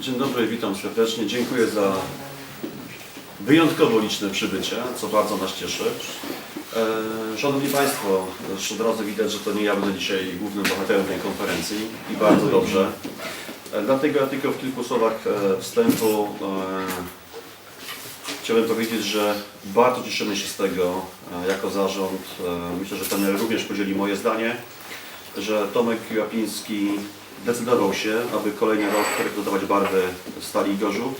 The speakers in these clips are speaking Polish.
Dzień dobry, witam serdecznie. Dziękuję za wyjątkowo liczne przybycie, co bardzo nas cieszy. E, Szanowni Państwo, już od razu widać, że to nie ja będę dzisiaj głównym bohaterem tej konferencji i bardzo dobrze. E, Dlatego ja tylko w kilku słowach e, wstępu Chciałbym powiedzieć, że bardzo cieszymy się z tego jako zarząd. Myślę, że ten również podzieli moje zdanie, że Tomek Japiński decydował się, aby kolejny rok reprezentować barwy Stali Gorzów.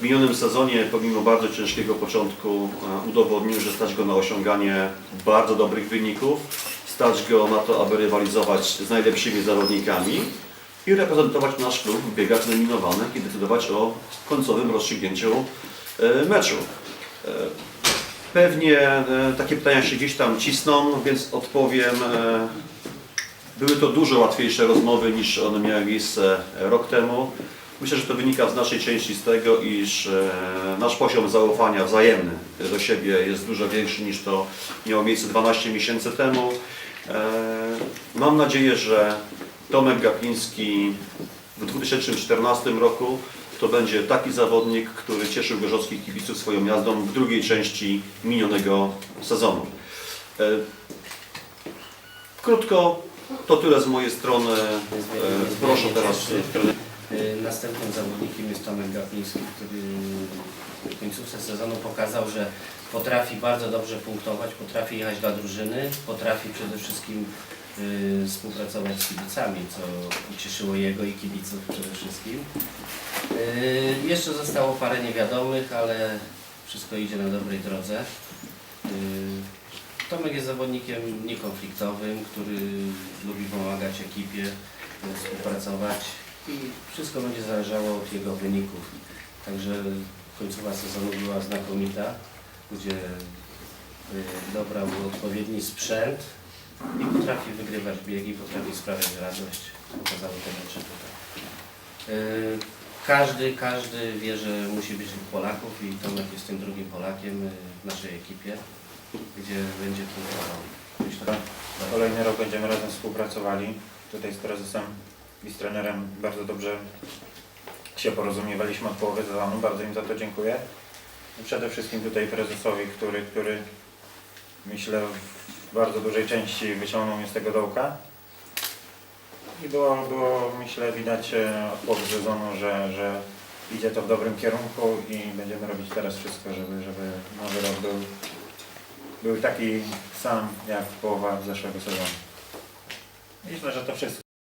W minionym sezonie, pomimo bardzo ciężkiego początku, e, udowodnił, że stać go na osiąganie bardzo dobrych wyników, stać go na to, aby rywalizować z najlepszymi zawodnikami i reprezentować nasz klub w biegach nominowanych i decydować o końcowym rozstrzygnięciu e, meczu. E, Pewnie takie pytania się gdzieś tam cisną, więc odpowiem. Były to dużo łatwiejsze rozmowy niż one miały miejsce rok temu. Myślę, że to wynika w naszej części z tego, iż e, nasz poziom zaufania wzajemny do siebie jest dużo większy niż to miało miejsce 12 miesięcy temu. E, Mam nadzieję, że Tomek Gapiński w 2014 roku to będzie taki zawodnik, który cieszył gorzowskich kibiców swoją jazdą w drugiej części minionego sezonu. E, Krótko, to tyle z mojej strony. E, Proszę teraz. Y, Następnym zawodnikiem jest Tomek Gapiński, który w końcówce sezonu pokazał, że potrafi bardzo dobrze punktować, potrafi jechać dla drużyny, potrafi przede wszystkim y, współpracować z kibicami, co ucieszyło jego i kibiców przede wszystkim. Y, jeszcze zostało parę niewiadomych, ale wszystko idzie na dobrej drodze. Y, Tomek jest zawodnikiem niekonfliktowym, który lubi pomagać ekipie, współpracować i wszystko będzie zależało od jego wyników. Także końcowa sezonu była znakomita, gdzie y, dobrał odpowiedni sprzęt i potrafi wygrywać biegi, potrafi sprawiać radość. Pokazały te mecze tutaj. Y, Każdy, każdy wie, że musi być Polaków i Tomek jest tym drugim Polakiem y, w naszej ekipie, gdzie będzie że Kolejny rok będziemy razem współpracowali. Tutaj z prezesem i z trenerem bardzo dobrze się porozumiewaliśmy od połowy sezonu. Bardzo im za to dziękuję. I przede wszystkim tutaj prezesowi, który, który myślę w bardzo dużej części wyciągnął mnie z tego dołka. I było, było myślę widać e, od połowy sezonu, że, że idzie to w dobrym kierunku i będziemy robić teraz wszystko, żeby, żeby nowy rok był, był taki sam jak połowa zeszłego sezonu. Myślę, że to wszystko.